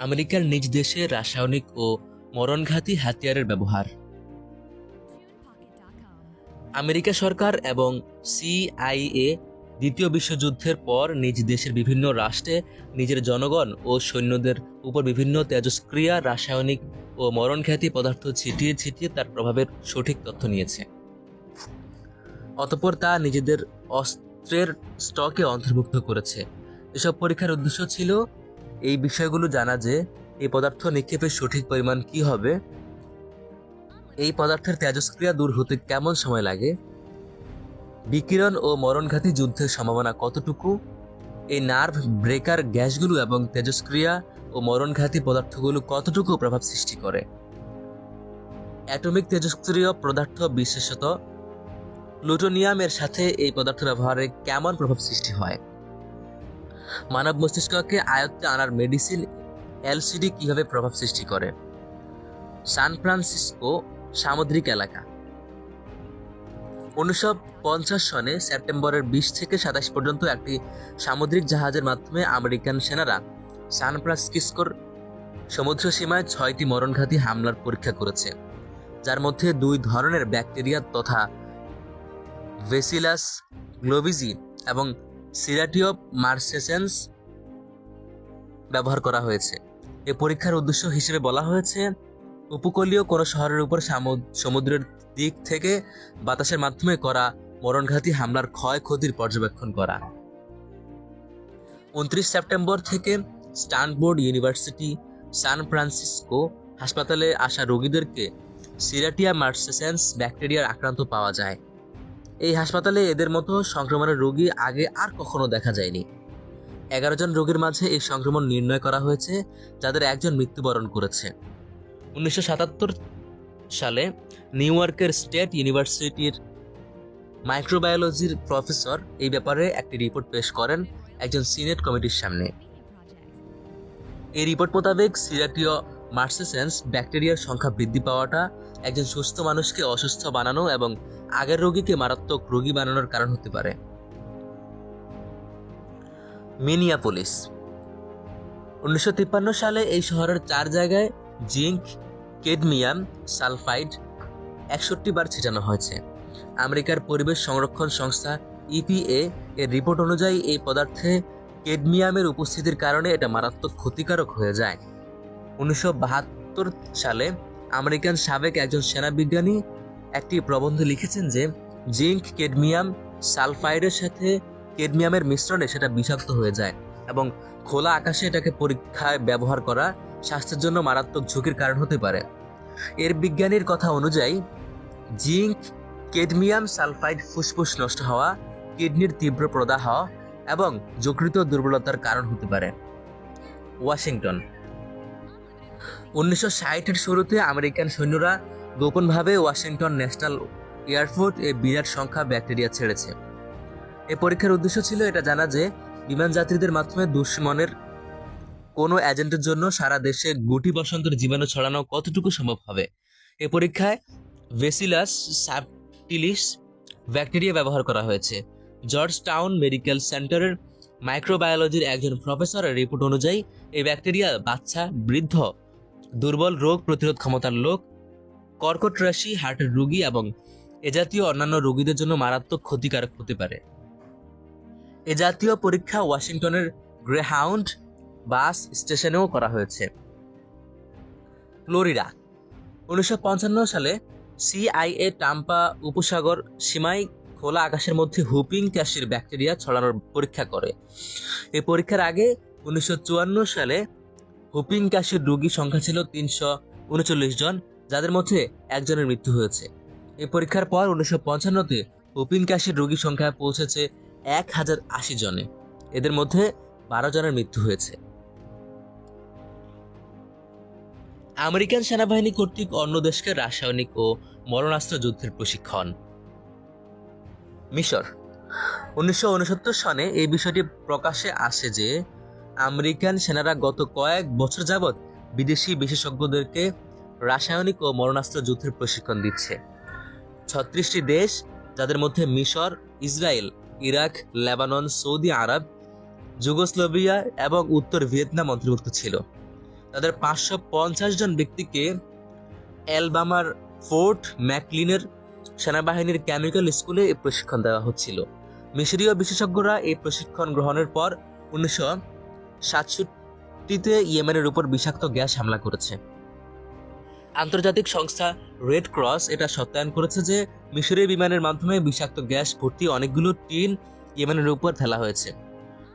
আমেরিকার নিজ দেশে রাসায়নিক ও মরণঘাতী হাতিয়ারের ব্যবহার। আমেরিকা সরকার এবং সিআইএ দ্বিতীয় বিশ্বযুদ্ধের পর নিজ দেশের বিভিন্ন রাষ্ট্রে নিজের জনগণ ও সৈন্যদের উপর বিভিন্ন তেজস্ক্রিয়া, রাসায়নিক ও মরণঘাতী পদার্থ ছিটিয়ে ছিটিয়ে তার প্রভাবের সঠিক তথ্য নিয়েছে। অতঃপর তা নিজেদের অস্ত্রের স্টকে অন্তর্ভুক্ত করেছে। এসব পরীক্ষার উদ্দেশ্য ছিল এই বিষয়গুলো জানা যে এই পদার্থ নিক্ষেপের সঠিক পরিমাণ কি হবে? এই পদার্থের তেজস্ক্রিয়া দূর হতে কেমন সময় লাগে? বিকিরণ ও মরণঘাতী যুদ্ধের সম্ভাবনা কতটুকু? এই নার্ভ ব্রেকার গ্যাসগুলো এবং তেজস্ক্রিয়া ও মরণঘাতী পদার্থগুলো কতটুকু প্রভাব সৃষ্টি করে? অ্যাটমিক তেজস্ক্রিয় পদার্থ বিশেষত প্লুটোনিয়ামের সাথে এই পদার্থ ব্যবহারে কেমন প্রভাব সৃষ্টি হয়? মানব মস্তিষ্ককে আয়ত্তে আনার মেডিসিন এলসিডি কীভাবে প্রভাব সৃষ্টি করে? সান ফ্রান্সিসকো, সামুদ্রিক এলাকা। উনিশশো পঞ্চাশ সনে সেপ্টেম্বরের বিশ থেকে সাতাশ পর্যন্ত একটি সামুদ্রিক জাহাজের মাধ্যমে আমেরিকান সেনারা সান ফ্রান্সিসকোর সমুদ্র সীমায় ছয়টি মরণঘাতী হামলার পরীক্ষা করেছে, যার মধ্যে দুই ধরনের ব্যাকটেরিয়া তথা ভেসিলাস গ্লোভিজি এবং সিরাটিও মার্সেসেন্স ব্যবহার করা হয়েছে। এ পরীক্ষার উদ্দেশ্য হিসেবে বলা হয়েছে, উপকূলীয় কোনো শহরের উপর সমুদ্রের দিক থেকে বাতাসের মাধ্যমে করা মরণঘাতী হামলার ক্ষয়ক্ষতির পর্যবেক্ষণ করা। উনত্রিশ সেপ্টেম্বর থেকে স্টানবোর্ড ইউনিভার্সিটি, সান ফ্রান্সিসকো হাসপাতালে আসা রোগীদেরকে সিরাটিয়া মার্সেসেন্স ব্যাকটেরিয়ার আক্রান্ত পাওয়া যায়। এই হাসপাতালে এদের মতো সংক্রমণের রোগী আগে আর কখনো দেখা যায়নি। এগারো জন রোগীর মাঝে এই সংক্রমণ নির্ণয় করা হয়েছে, যাদের একজন মৃত্যুবরণ করেছে। উনিশশো সাতাত্তর সালে নিউ ইয়র্কের স্টেট ইউনিভার্সিটির মাইক্রোবায়োলজির প্রফেসর এই ব্যাপারে একটি রিপোর্ট পেশ করেন একজন সিনেট কমিটির সামনে। এই রিপোর্ট মোতাবেক সিরাটীয় মার্সেসেন্স ব্যাকটেরিয়ার সংখ্যা বৃদ্ধি পাওয়াটা, একজন সুস্থ মানুষকে অসুস্থ বানানো এবং আগের রোগীকে মারাত্মক রোগী বানানোর কারণ হতে পারে। মিনিয়াপোলিস। উনিশশো সালে এই শহরের চার জায়গায় জিঙ্ক, কেডমিয়াম, সালফাইড একষট্টি বার ছিটানো হয়েছে। আমেরিকার পরিবেশ সংরক্ষণ সংস্থা ইপিএ এর রিপোর্ট অনুযায়ী এই পদার্থে কেডমিয়ামের উপস্থিতির কারণে এটা মারাত্মক ক্ষতিকারক হয়ে যায়। উনিশশো বাহাত্তর সালে আমেরিকান সাবেক একজন সেনাবিজ্ঞানী একটি প্রবন্ধ লিখেছেন যে, জিঙ্ক কেডমিয়াম সালফাইডের সাথে কেডমিয়ামের মিশ্রণে সেটা বিষাক্ত হয়ে যায় এবং খোলা আকাশে এটাকে পরীক্ষায় ব্যবহার করা স্বাস্থ্যের জন্য মারাত্মক ঝুঁকির কারণ হতে পারে। এর বিজ্ঞানীর কথা অনুযায়ী, জিঙ্ক কেডমিয়াম সালফাইড ফুসফুস নষ্ট হওয়া, কিডনির তীব্র প্রদাহ এবং যকৃত দুর্বলতার কারণ হতে পারে। ওয়াশিংটন উনিশশো ষাটের শুরুতে আমেরিকান সৈন্যরা গোপনভাবে ওয়াশিংটন ন্যাশনাল এয়ারফোর্ট এ বিরাট সংখ্যা ব্যাকটেরিয়া ছেড়েছে। এ পরীক্ষার উদ্দেশ্য ছিল এটা জানা যে, বিমান যাত্রীদের মাধ্যমে দুশ্মনের কোনো এজেন্টের জন্য সারা দেশে গুটি বসন্তের জীবাণু ছড়ানো কতটুকু সম্ভব হবে? এ পরীক্ষায় ভেসিলাস সাবটিলিস ব্যাকটেরিয়া ব্যবহার করা হয়েছে। জর্জ টাউন মেডিকেল সেন্টারের মাইক্রোবায়োলজির একজন প্রফেসরের রিপোর্ট অনুযায়ী, এই ব্যাকটেরিয়া বাচ্চা, বৃদ্ধ দুর্বল রোগ প্রতিরোধ ক্ষমতার লোক, কর্কট রাশি হার্টের রোগী এবং এ জাতীয় অন্যান্য রোগীদের জন্য মারাত্মক ক্ষতিকারক হতে পারে। এ জাতীয় পরীক্ষা ওয়াশিংটনের গ্রেহাউন্ড বাস স্টেশনেও করা হয়েছে। ফ্লোরিডা, উনিশশো পঞ্চান্ন সালে সিআইএ টাম্পা উপসাগর সীমায় খোলা আকাশের মধ্যে হুপিং ক্যাশির ব্যাকটেরিয়া ছড়ানোর পরীক্ষা করে। এই পরীক্ষার আগে উনিশশো চুয়ান্ন সালে হুপিং ক্যাশির রোগী সংখ্যা ছিল তিনশো উনচল্লিশ জন, যাদের মধ্যে একজনের মৃত্যু হয়েছে। এই পরীক্ষার পর উনিশশো পঞ্চান্নতে হুপিং ক্যাশির রোগী সংখ্যা পৌঁছেছে এক হাজার আশি জনে। এদের মধ্যে বারো জনের মৃত্যু হয়েছে। আমেরিকান সেনাবাহিনী কর্তৃক অন্য দেশকে রাসায়নিক ও মরণাস্ত্র যুদ্ধের প্রশিক্ষণ। মিশর। উনিশশো সনে এই বিষয়টি প্রকাশে আসে যে আমেরিকান সেনারা গত কয়েক বছর যাবৎ বিদেশি বিশেষজ্ঞদেরকে রাসায়নিক ও মরণাস্ত্র যুদ্ধের প্রশিক্ষণ দিচ্ছে। ছত্রিশটি দেশ, যাদের মধ্যে মিশর, ইসরায়েল, ইরাক, লেবানন, সৌদি আরব, যুগোস্লোভিয়া এবং উত্তর ভিয়েতনাম অন্তর্ভুক্ত ছিল। তাদের পাঁচশো পঞ্চাশ জন ব্যক্তিকে অ্যালবামার ফোর্ট ম্যাকলিনের সেনাবাহিনীর কেমিক্যাল স্কুলে প্রশিক্ষণ দেওয়া হচ্ছিল। মিশরীয় বিশেষজ্ঞরা এই প্রশিক্ষণ গ্রহণের পর উনিশশো সাতষট্টিতে ইয়েমেনের উপর বিষাক্ত গ্যাস হামলা করেছে। আন্তর্জাতিক সংস্থা রেড ক্রস এটা সত্যায়ন করেছে যে, মিশরীয় বিমানের মাধ্যমে বিষাক্ত গ্যাস ভর্তি অনেকগুলো টিন ইয়েমেনের উপর ফেলা হয়েছে।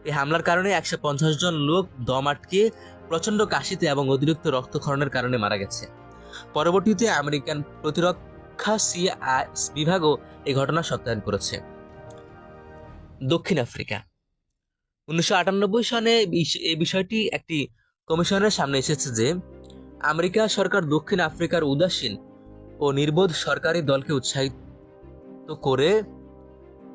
এই হামলার কারণে একশো পঞ্চাশ জন লোক দম আটকে, প্রচণ্ড কাশিতে এবং অতিরিক্ত রক্তক্ষরণের কারণে মারা গেছে। পরবর্তীতে আমেরিকান প্রতিরক্ষা সিআই বিভাগও এই ঘটনা সত্যায়ন করেছে। দক্ষিণ আফ্রিকা। উনিশশো আটানব্বই সনে এই বিষয়টি একটি কমিশনের সামনে এসেছে যে, আমেরিকা সরকার দক্ষিণ আফ্রিকার উদাসীন ও নির্বোধ সরকারি দলকে উৎসাহিত করে,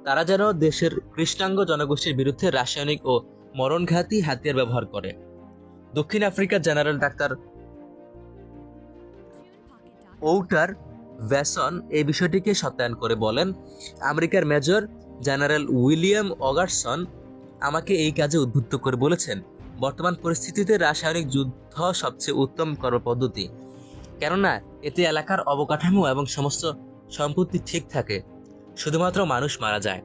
তারা যেন দেশের কৃষ্ণাঙ্গ জনগোষ্ঠীর বিরুদ্ধে রাসায়নিক ও মরণঘাতী হাতিয়ার ব্যবহার করে। দক্ষিণ আফ্রিকার জেনারেল ডাক্তার ওউটার ভ্যাসন এই বিষয়টিকে সত্যায়ন করে বলেন, আমেরিকার মেজর জেনারেল উইলিয়াম অগারসন আমাকে এই কাজে উদ্বুদ্ধ করে বলেছেন, বর্তমান পরিস্থিতিতে রাসায়নিক যুদ্ধ সবচেয়ে উত্তম কর্মপদ্ধতি। কেননা, এতে এলাকার অবকাঠামো এবং সমস্ত সম্পত্তি ঠিক থাকে, শুধুমাত্র মানুষ মারা যায়।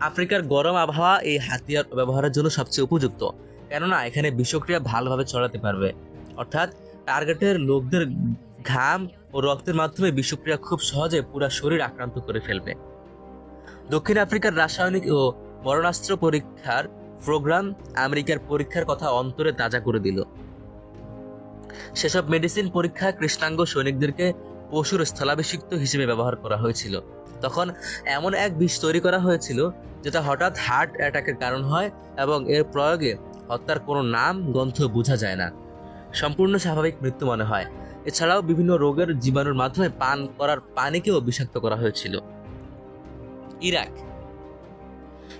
আফ্রিকার গরম আবহাওয়া এই হাতিয়ার ব্যবহারের জন্য সবচেয়ে উপযুক্ত, কেননা এখানে বিষক্রিয়া ভালোভাবে ছড়াতে পারবে। অর্থাৎ, টার্গেটের লোকদের ঘাম ও রক্তের মাধ্যমে বিষক্রিয়া খুব সহজে পুরা শরীর আক্রান্ত করে ফেলবে। দক্ষিণ আফ্রিকার রাসায়নিক ও মরণাস্ত্র পরীক্ষার প্রোগ্রাম আমেরিকার পরীক্ষার কথা অন্তরে তাজা করে দিল। সেসব মেডিসিন পরীক্ষা কৃষ্ণাঙ্গ সৈনিকদেরকে পশুর স্থলাভিষিক্ত হিসেবে ব্যবহার করা হয়েছিল। তখন এমন এক বিষ তৈরি করা হয়েছিল, যেটা হঠাৎ হার্ট অ্যাটাকের কারণ হয় এবং এর প্রয়োগে হত্যার কোনো নাম, গ্রন্থ বোঝা যায় না। সম্পূর্ণ স্বাভাবিক মৃত্যু মনে হয়। এছাড়াও বিভিন্ন রোগের জীবাণুর মাধ্যমে পান করার পানিকেও বিষাক্ত করা হয়েছিল। ইরাক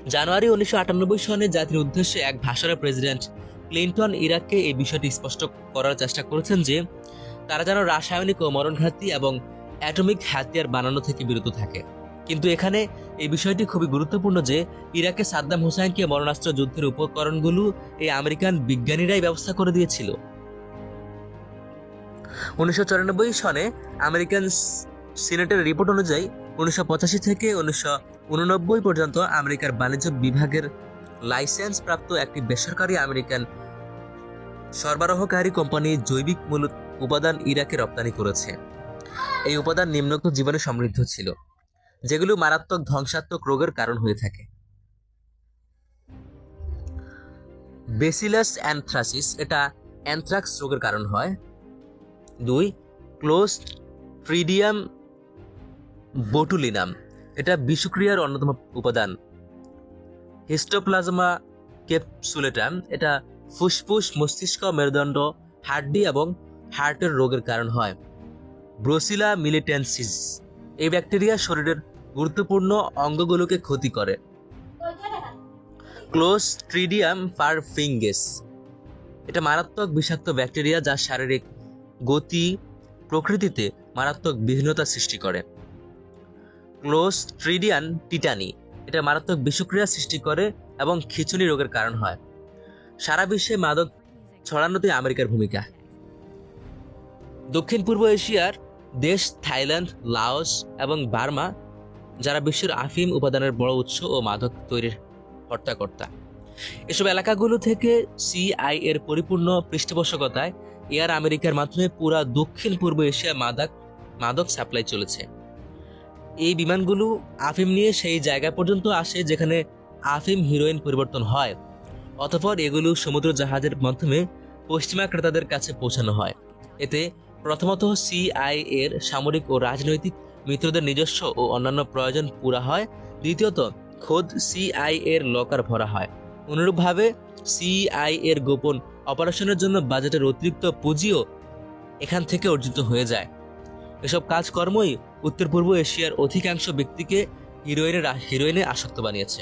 জানুয়ারি উনিশশো আটানব্বই সনে জাতির উদ্দেশ্যে এক ভাষণে প্রেসিডেন্ট ক্লিন্টন ইরাককে এই বিষয়টি স্পষ্ট করার চেষ্টা করেছেন যে, তারা যেন রাসায়নিক ও মরণঘাতী এবং অ্যাটমিক হাতিয়ার বানানো থেকে বিরত থাকে। কিন্তু এখানে এই বিষয়টি খুবই গুরুত্বপূর্ণ যে, ইরাকে সাদ্দাম হুসাইনকে মরণাস্ত্র যুদ্ধের উপকরণগুলো এই আমেরিকান বিজ্ঞানীরাই ব্যবস্থা করে দিয়েছিল। উনিশশো সনে আমেরিকান সিনেটের রিপোর্ট অনুযায়ী, উনিশশো পঁচাশি থেকে উনিশশো পর্যন্ত আমেরিকার বাণিজ্য বিভাগের লাইসেন্স প্রাপ্ত একটি বেসরকারি আমেরিকান সরবরাহকারী কোম্পানি জৈবিক মূলত উপাদান ইরাকে রপ্তানি করেছে। এই উপাদান নিম্নোক্ত জীবনে সমৃদ্ধ ছিল, যেগুলো মারাত্মক ধ্বংসাত্মক রোগের কারণ হয়ে থাকে। বেসিলাস অ্যানথ্রাসিস, এটা অ্যানথ্রাক্স রোগের কারণ হয়। দুই ক্লোজ ট্রিডিয়াম বোটুলিনাম এটা বিষক্রিয়ার অন্যতম উপাদান। হিস্টোপ্লাজমা ক্যাপসুলেটাম, এটা ফুসফুস, মস্তিষ্ক, মেরুদণ্ড, হাড্ডি এবং হার্টের রোগের কারণ হয়। ব্রোসিলা মিলিটেন্সিস এই ব্যাকটেরিয়া শরীরের গুরুত্বপূর্ণ অঙ্গগুলোকে ক্ষতি করে। ক্লোজ ট্রিডিয়াম ক্লোস্ট্রিডিয়াম পারফিঙ্গেস এটা মারাত্মক বিষাক্ত ব্যাকটেরিয়া যা শারীরিক গতি, প্রকৃতিতে মারাত্মক বিহীনতা সৃষ্টি করে। Clostridium tetani. এটা মারাত্মক বিষক্রিয়া সৃষ্টি করে এবং খিচুনি রোগের কারণ হয়। সারা বিশ্বে মাদক ছড়ানোতে আমেরিকার ভূমিকা। দক্ষিণ পূর্ব এশিয়ার দেশ থাইল্যান্ড, লাওস এবং বার্মা, যারা বিশ্বের আফিম উপাদানের বড় উৎস ও মাদক তৈরির হর্তাকর্তা এসব এলাকাগুলো থেকে সিআই এর পরিপূর্ণ পৃষ্ঠপোষকতায় এয়ার আমেরিকার মাধ্যমে পুরা দক্ষিণ পূর্ব এশিয়া মাদক মাদক সাপ্লাই চলেছে। এই বিমানগুলো আফিম নিয়ে সেই জায়গা পর্যন্ত আসে যেখানে আফিম হিরোইন পরিবর্তন হয়। অতঃপর এগুলো সমুদ্র জাহাজের মাধ্যমে পশ্চিমা ক্রেতাদের কাছে পৌঁছানো হয়। এতে প্রথমত সিআই এর সামরিক ও রাজনৈতিক মিত্রদের নিজস্ব ও অন্যান্য প্রয়োজন পুরা হয়। দ্বিতীয়ত, খোদ সিআই এর লকার ভরা হয়। অনুরূপভাবে সিআই এর গোপন অপারেশনের জন্য বাজেটের অতিরিক্ত পুঁজিও এখান থেকে অর্জিত হয়ে যায়। এসব কাজকর্মই উত্তর পূর্ব এশিয়ার অধিকাংশ ব্যক্তিকে হিরোইনের হিরোইনে আসক্ত বানিয়েছে।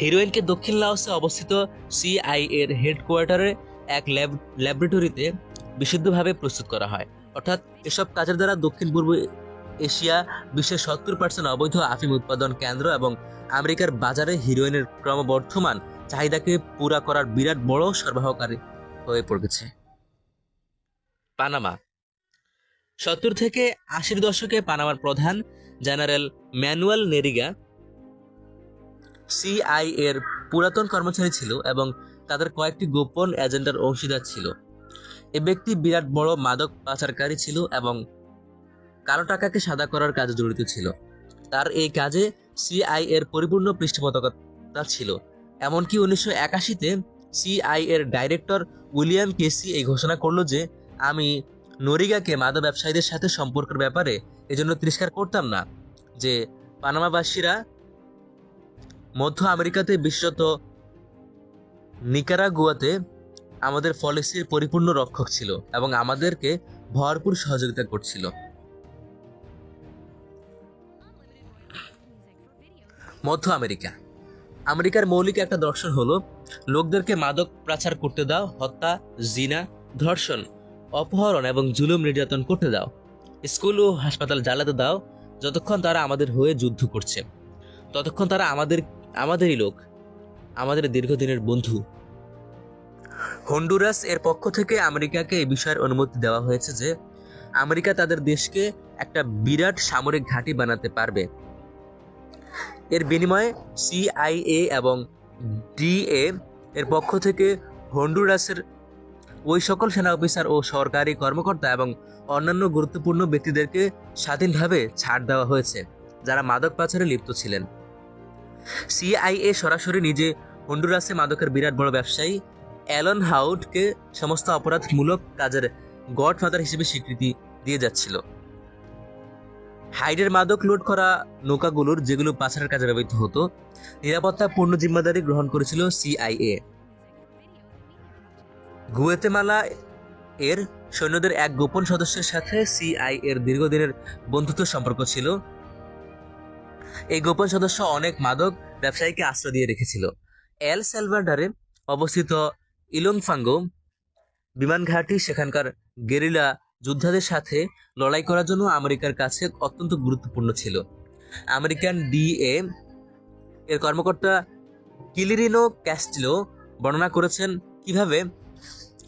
হিরোইনকে দক্ষিণ লাওসে অবস্থিত সিআই এর হেডকোয়ার্টারে এক ল্যাব ল্যাবরেটরিতে বিশুদ্ধভাবে প্রস্তুত করা হয়। অর্থাৎ এসব কাজের দ্বারা দক্ষিণ পূর্ব এশিয়া বিশ্বের সত্তর পার্সেন্ট অবৈধ আফিম উৎপাদন কেন্দ্র এবং আমেরিকার বাজারে হিরোইনের ক্রমবর্ধমান চাহিদাকে পুরা করার বিরাট বড় সরবরাহকারী হয়ে পড়েছে। পানামা সত্তর থেকে আশির দশকে পানামার প্রধান জেনারেল ম্যানুয়াল নেরিগা সিআই এর পুরাতন কর্মচারী ছিল এবং তাদের কয়েকটি গোপন এজেন্ডার অংশীদার ছিল। এ ব্যক্তি বিরাট বড় মাদক পাচারকারী ছিল এবং কালো টাকাকে সাদা করার কাজে জড়িত ছিল। তার এই কাজে সিআই এর পরিপূর্ণ পৃষ্ঠপোষকতা ছিল। এমনকি উনিশশো একাশিতে সিআই এর ডাইরেক্টর উইলিয়াম কেসি এই ঘোষণা করল যে, আমি নরিগাকে মাদক ব্যবসায়ীদের সাথে সম্পর্কের ব্যাপারে এজন্য তিরস্কার করতাম না। যে পানামাবাসীরা মধ্য আমেরিকাতে বিশেষত নিকারাগুয়াতে আমাদের পলিসির পরিপূর্ণ রক্ষক ছিল এবং আমাদেরকে ভরপুর সহযোগিতা করছিল। মধ্য আমেরিকা। আমেরিকার মৌলিক একটা দর্শন হলো, লোকদেরকে মাদক পাচার করতে দাও, হত্যা, জিনা, ধর্ষণ অপহরণ এবং জুলুম নির্যাতন করতে দাও। স্কুল ও হাসপাতাল জ্বালাতে দাও, যতক্ষণ তারা আমাদের হয়ে যুদ্ধ করছে। ততক্ষণ তারা আমাদের, আমাদেরই লোক, আমাদের দীর্ঘদিনের বন্ধু। হন্ডুরাস এর পক্ষ থেকে আমেরিকাকে এই বিষয়ের অনুমতি দেওয়া হয়েছে যে, আমেরিকা তাদের দেশকে একটা বিরাট সামরিক ঘাঁটি বানাতে পারবে। এর বিনিময়ে সিআইএ এবং ডিএ এর পক্ষ থেকে হন্ডুরাসের ওই সকল সেনা অফিসার ও সরকারি কর্মকর্তা এবং অন্যান্য গুরুত্বপূর্ণ ব্যক্তিদেরকে স্বাধীনভাবে ছাড় দেওয়া হয়েছে, যারা মাদক পাচারে লিপ্ত ছিলেন। সিআইএ সরাসরি নিজে হন্ডুরাসে মাদকের বিরাট বড় ব্যবসায়ী অ্যালন হাউডকে সমস্ত অপরাধমূলক কাজের গডফাদার হিসেবে স্বীকৃতি দিয়ে যাচ্ছিল। হাইডের মাদক লোড করা নৌকাগুলোর যেগুলো পাচারের কাজে ব্যবহৃত হতো নিরাপত্তা পূর্ণ জিম্মাদারি গ্রহণ করেছিল সিআইএ। গুয়েতেমালা এর সৈন্যদের এক গোপন সদস্যের সাথে সিআই এর দীর্ঘদিনের বন্ধুত্ব সম্পর্ক ছিল। এই গোপন সদস্য অনেক মাদক ব্যবসায়ীকে আশ্রয় দিয়ে রেখেছিল। এল সেলভাডারে অবস্থিত ইলংফাঙ্গো বিমান ঘাঁটি সেখানকার গেরিলা যোদ্ধাদের সাথে লড়াই করার জন্য আমেরিকার কাছে অত্যন্ত গুরুত্বপূর্ণ ছিল। আমেরিকান ডিএ এর কর্মকর্তা কিলিরিনো ক্যাস্টিলো বর্ণনা করেছেন কীভাবে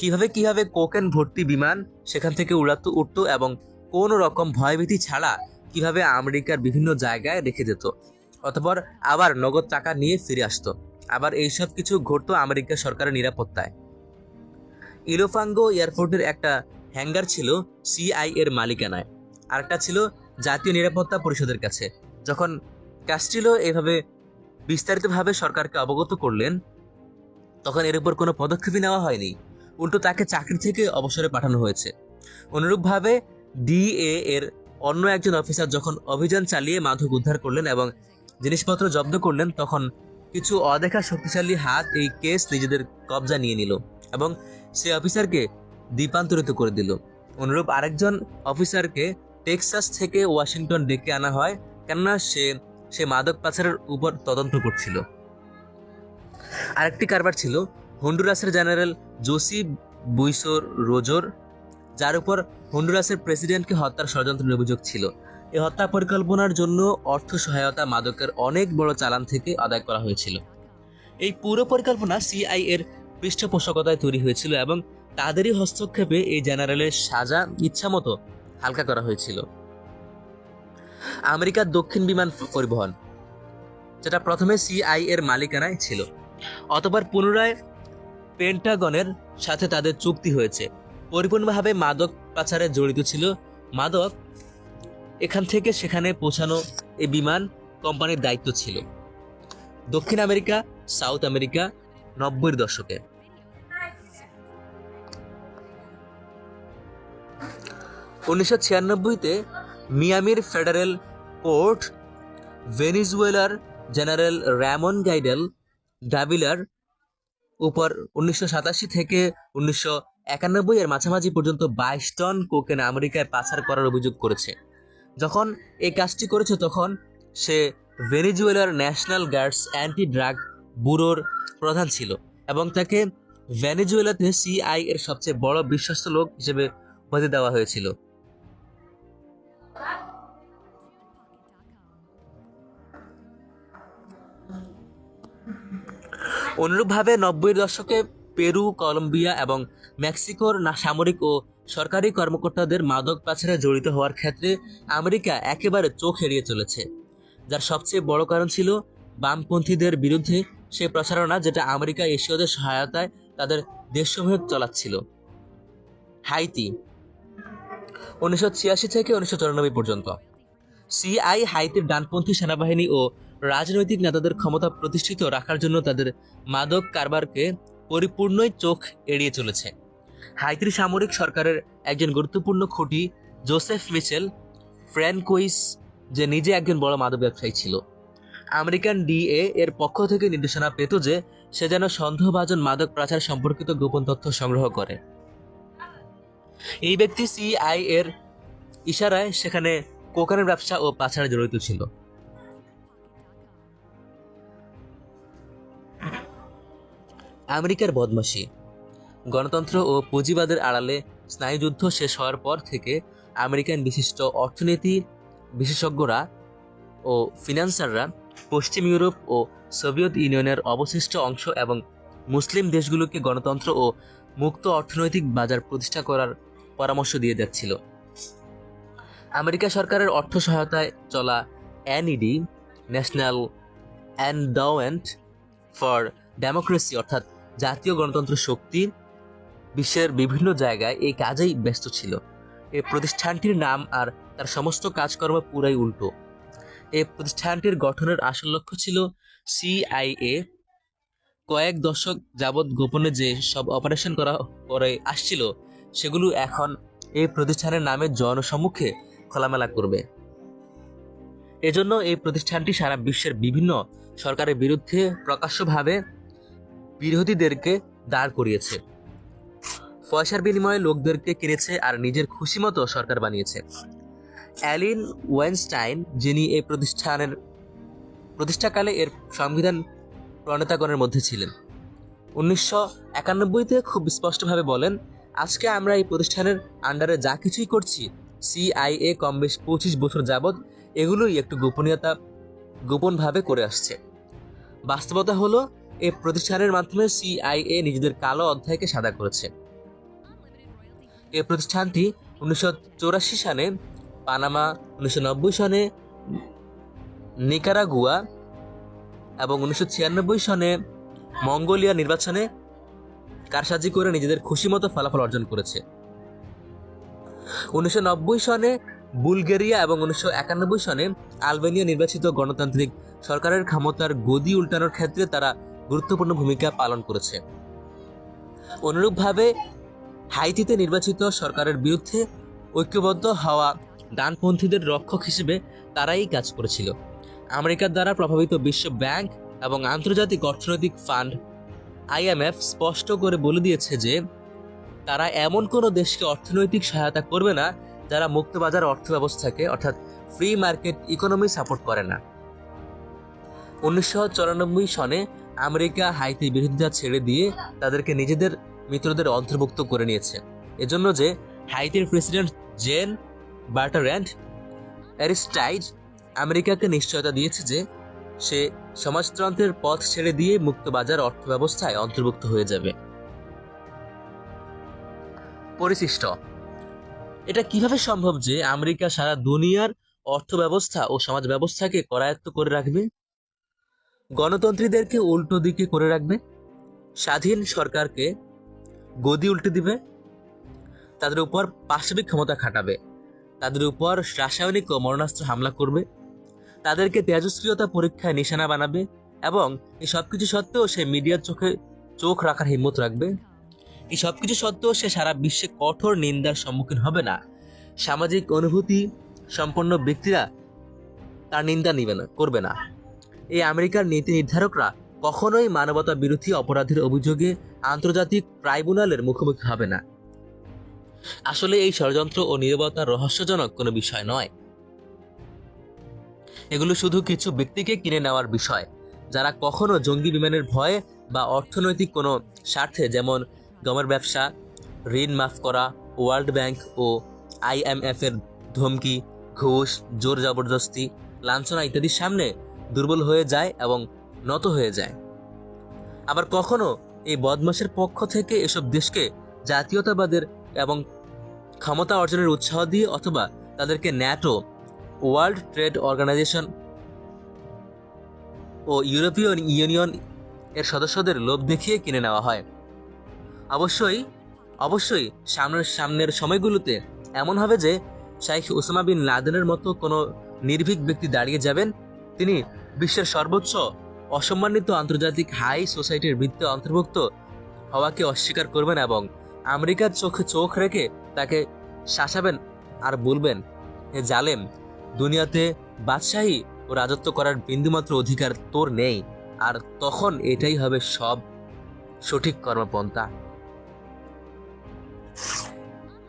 কীভাবে কীভাবে কোকেন ভর্তি বিমান সেখান থেকে উড়াত উঠত এবং কোনো রকম ভয়ভীতি ছাড়া কীভাবে আমেরিকার বিভিন্ন জায়গায় রেখে যেত। অতপর আবার নগদ টাকা নিয়ে ফিরে আসতো। আবার এইসব কিছু ঘটতো আমেরিকা সরকারের নিরাপত্তায়। ইলোফাঙ্গো এয়ারপোর্টের একটা হ্যাঙ্গার ছিল সিআই এর মালিকানায়। আরেকটা ছিল জাতীয় নিরাপত্তা পরিষদের কাছে। যখন ক্যাস্টিলো এভাবে বিস্তারিতভাবে সরকারকে অবগত করলেন, তখন এর উপর কোনো পদক্ষেপই নেওয়া হয়নি। উল্টো তাকে চাকরি থেকে অবসরে পাঠানো হয়েছে। অনুরূপভাবে ডিএ এর অন্য একজন অফিসার যখন অভিযান চালিয়ে মাধব উদ্ধার করলেন এবং জিনিসপত্র জব্দ করলেন, তখন কিছু অদেখা শক্তিশালী হাত এই কেস নিজেদের কবজা নিয়ে নিল এবং সে অফিসারকে দ্বীপান্তরিত করে দিল। অনুরূপ আরেকজন অফিসারকে টেক্সাস থেকে ওয়াশিংটন ডেকে আনা হয়, কেননা সে সে মাদক পাচারের উপর তদন্ত করছিল। আরেকটি কারবার ছিল হন্ডুরাসের জেনারেল জোসি বুইসোর রোজোর, যার উপর হন্ডুরাসের প্রেসিডেন্টকে হত্যার ষড়যন্ত্রের অভিযোগ ছিল। এই হত্যা পরিকল্পনার জন্য অর্থ সহায়তা মাদকের অনেক বড় চালান থেকে আদায় করা হয়েছিল। এই পুরো পরিকল্পনা সিআই এর পৃষ্ঠপোষকতায় তৈরি হয়েছিল এবং তাদেরই হস্তক্ষেপে এই জেনারেলের সাজা ইচ্ছামতো হালকা করা হয়েছিল। আমেরিকার দক্ষিণ বিমান পরিবহন, যেটা প্রথমে সিআই এর মালিকানায় ছিল। অতবার পুনরায় পেন্টাগনের সাথে তাদের চুক্তি হয়েছে। পরিপূর্ণভাবে মাদক পাচারে জড়িত ছিল মাদক। এখান থেকে সেখানে পৌঁছানো এই বিমান কোম্পানির দায়িত্ব ছিল। দক্ষিণ আমেরিকা, সাউথ আমেরিকা, নব্বইয়ের দশকে। উনিশশো ছিয়ানব্বইতে মিয়ামির ফেডারেল কোর্ট, ভেনিজুয়েলার জেনারেল র্যামন গাইডেল ডাবিলার উপর উনিশশো সাতাশি থেকে উনিশশো একানব্বই এর মাঝামাঝি পর্যন্ত বাইশ টন কোকেন আমেরিকায় পাচার করার অভিযোগ করেছে। যখন এই কাজটি করেছে তখন সে ভেনিজুয়েলার ন্যাশনাল গার্ডস অ্যান্টি ড্রাগ ব্যুরোর প্রধান ছিল এবং তাকে ভেনিজুয়েলাতে সিআই এর সবচেয়ে বড় বিশ্বস্ত লোক হিসেবে উপাধি দেওয়া হয়েছিল। অনুরূপভাবে নব্বই দশকে পেরু, কলম্বিয়া এবং মেক্সিকোর না সামরিক ও সরকারি কর্মকর্তাদের মাদক পাচারে জড়িত হওয়ার ক্ষেত্রে আমেরিকা একেবারে চোখ এড়িয়ে চলেছে। যার সবচেয়ে বড় কারণ ছিল বামপন্থীদের বিরুদ্ধে সে প্রচারণা যেটা আমেরিকা এশীয়দের সহায়তায় তাদের দেশসমূহে চলাচ্ছিল। হাইতি, উনিশশো ছিয়াশি থেকে উনিশশো চুরানব্বই পর্যন্ত। সিআই হাইতির ডানপন্থী সেনাবাহিনী ও রাজনৈতিক নেতাদের ক্ষমতা প্রতিষ্ঠিত রাখার জন্য তাদের মাদক কারবারকে পরিপূর্ণই চোখ এড়িয়ে চলেছে। হাইতির সামরিক সরকারের একজন গুরুত্বপূর্ণ খুঁটি জোসেফ মিচেল ফ্র্যানকোইস যে নিজে একজন বড় মাদক ব্যবসায়ী ছিল। আমেরিকান ডিএ এর পক্ষ থেকে নির্দেশনা পেত যে সে যেন সন্দেহভাজন মাদক পাচার সম্পর্কিত গোপন তথ্য সংগ্রহ করে। এই ব্যক্তি সিআই এর ইশারায় সেখানে কোকানের ব্যবসা ও পাচারে জড়িত ছিল। আমেরিকার বদমাশি। গণতন্ত্র ও পুঁজিবাদের আড়ালে স্নায়ুযুদ্ধ শেষ হওয়ার পর থেকে আমেরিকান বিশিষ্ট অর্থনীতি বিশেষজ্ঞরা ও ফিনান্সাররা পশ্চিম ইউরোপ ও সোভিয়েত ইউনিয়নের অবশিষ্ট অংশ এবং মুসলিম দেশগুলোকে গণতন্ত্র ও মুক্ত অর্থনৈতিক বাজার প্রতিষ্ঠা করার পরামর্শ দিয়ে যাচ্ছিল আমেরিকা সরকারের অর্থ সহায়তায় চলা NED, national endowment for democracy অর্থাৎ জাতীয় গণতন্ত্র শক্তি বিশ্বের বিভিন্ন জায়গায় এই কাজেই ব্যস্ত ছিল। এই প্রতিষ্ঠানটির নাম আর তার সমস্ত কাজকর্ম পুরাই উল্টো। এই প্রতিষ্ঠানটির গঠনের আসল লক্ষ্য ছিল সিআইএ কয়েক দশক যাবৎ গোপনে যে সব অপারেশন করা করে আসছিল, সেগুলো এখন এই প্রতিষ্ঠানের নামে জনসম্মুখে খোলামেলা করবে। এজন্য এই প্রতিষ্ঠানটি সারা বিশ্বের বিভিন্ন সরকারের বিরুদ্ধে প্রকাশ্যভাবে বিরোধীদেরকে দাঁড় করিয়েছে। পয়সার বিনিময়ে লোকদেরকে কিনেছে আর নিজের খুশি মতো সরকার বানিয়েছে। অ্যালিন ওয়েনস্টাইন যিনি এই প্রতিষ্ঠানের প্রতিষ্ঠাকালে এর সংবিধান প্রণেতাগণের মধ্যে ছিলেন, উনিশশো একানব্বইতে খুব স্পষ্টভাবে বলেন, আজকে আমরা এই প্রতিষ্ঠানের আন্ডারে যা কিছুই করছি, সিআইএ কম বেশ পঁচিশ বছর যাবৎ এগুলোই একটু গোপনীয়তা গোপনভাবে করে আসছে। বাস্তবতা হলো এই প্রতিষ্ঠানের মাধ্যমে সিআইএ নিজেদের কালো অধ্যায়কে সাদা করেছে। এই প্রতিষ্ঠানটি উনিশশো সালে পানামা, উনিশশো নব্বই সনে নিকারাগুয়া এবং উনিশশো ছিয়ানব্বই সনে মঙ্গোলিয়া নির্বাচনে কারসাজি করে নিজেদের খুশি মতো ফলাফল অর্জন করেছে। উনিশশো নব্বই সনে বুলগেরিয়া এবং উনিশশো একানব্বই সনে আলবেনিয়া নির্বাচিত গণতান্ত্রিক সরকারের ক্ষমতার গদি উল্টানোর ক্ষেত্রে তারা গুরুত্বপূর্ণ ভূমিকা পালন করেছে। অনুরূপভাবে, হাইতিতে নির্বাচিত সরকারের বিরুদ্ধে ঐক্যবদ্ধ হওয়া ডানপন্থীদের রক্ষক হিসেবে তারাই কাজ করেছিল। আমেরিকার দ্বারা প্রভাবিত বিশ্ব ব্যাংক এবং আন্তর্জাতিক অর্থনৈতিক ফান্ড আইএমএফ স্পষ্ট করে বলে দিয়েছে যে, তারা এমন কোনো দেশকে অর্থনৈতিক সহায়তা করবে না যারা মুক্তবাজার অর্থ ব্যবস্থাকে অর্থাৎ ফ্রি মার্কেট ইকোনমি সাপোর্ট করে না। উনিশশো চুরানব্বই সনে আমেরিকা হাইতি বিরোধিতা ছেড়ে দিয়ে তাদেরকে নিজেদের মিত্রদের অন্তর্ভুক্ত করে নিয়েছে। এজন্য যে হাইতির প্রেসিডেন্ট জেন বার্টার্যান্ড অ্যারিস্টাইড আমেরিকাকে নিশ্চয়তা দিয়েছে যে সে সমাজতন্ত্রের পথ ছেড়ে দিয়ে মুক্তবাজার অর্থ ব্যবস্থায় অন্তর্ভুক্ত হয়ে যাবে। পরিশিষ্ট, এটা কীভাবে সম্ভব যে আমেরিকা সারা দুনিয়ার অর্থ ব্যবস্থা ও সমাজ ব্যবস্থাকে করায়ত্ত করে রাখবে? গণতন্ত্রীদেরকে উল্টো দিকে করে রাখবে, স্বাধীন সরকারকে গদি উল্টে দিবে, তাদের উপর পাশবিক ক্ষমতা খাটাবে, তাদের উপর রাসায়নিক ও মরণাস্ত্র হামলা করবে, তাদেরকে তেজস্ক্রিয়তা পরীক্ষায় নিশানা বানাবে এবং এই সবকিছু সত্ত্বেও সে মিডিয়ার চোখে চোখ রাখার হিম্মত রাখবে। এই সবকিছু সত্ত্বেও সে সারা বিশ্বে কঠোর নিন্দার সম্মুখীন হবে না। সামাজিক অনুভূতি সম্পন্ন ব্যক্তিরা তার নিন্দা নিবে না, করবে না। এই আমেরিকার নীতি নির্ধারকরা কখনোই মানবতা বিরোধী অপরাধের অভিযোগে আন্তর্জাতিক ট্রাইব্যুনালের মুখোমুখি হবে না। আসলে এই ষড়যন্ত্র ও নিরবতা রহস্যজনক কোনো বিষয় নয়। এগুলো শুধু কিছু ব্যক্তিকে কিনে নেওয়ার বিষয়, যারা কখনো জঙ্গি বিমানের ভয়ে বা অর্থনৈতিক কোনো স্বার্থে, যেমন গমের ব্যবসা, ঋণ মাফ করা, ওয়ার্ল্ড ব্যাংক ও আইএমএফ এর ধমকি, ঘুষ, জোর জবরদস্তি, লাঞ্ছনা ইত্যাদির সামনে দুর্বল হয়ে যায় এবং নত হয়ে যায়। আবার কখনো এই বদমাসের পক্ষ থেকে এসব দেশকে জাতীয়তাবাদের এবং ক্ষমতা অর্জনের উৎসাহ দিয়ে অথবা তাদেরকে ন্যাটো, ওয়ার্ল্ড ট্রেড অর্গানাইজেশন ও ইউরোপীয় ইউনিয়ন এর সদস্যদের লোভ দেখিয়ে কিনে নেওয়া হয়। অবশ্যই অবশ্যই সামনের সামনের সময়গুলোতে এমন হবে যে শাইখ ওসামা বিন লাদেনের মতো কোনো নির্ভীক ব্যক্তি দাঁড়িয়ে যাবেন, তিনি বিশ্বের সর্বোচ্চ অসম্মানিত আন্তর্জাতিক হাই সোসাইটির বৃত্তে অন্তর্ভুক্ত হওয়াকে অস্বীকার করবেন এবং আমেরিকার চোখে চোখ রেখে তাকে শাসাবেন আর বলবেন, হে জালেম, দুনিয়াতে বাদশাহী ও রাজত্ব করার বিন্দুমাত্র অধিকার তোর নেই, আর তখন এটাই হবে সব সঠিক কর্মপন্থা।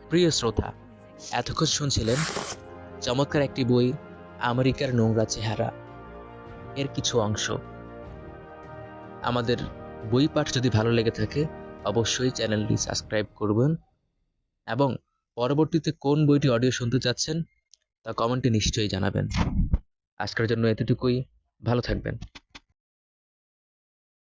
প্রিয় শ্রোতা, এতক্ষণ শুনছিলেন চমৎকার একটি বই, আমেরিকার নোংরা চেহারা। এর কিছু অংশ। আমাদের বই পাঠ যদি ভালো লেগে থাকে, অবশ্যই চ্যানেলটি সাবস্ক্রাইব করবেন এবং পরবর্তীতে কোন বইটি অডিও শুনতে চাচ্ছেন, তা কমেন্টে নিশ্চয়ই জানাবেন। আজকের জন্য এতটুকুই। ভালো থাকবেন।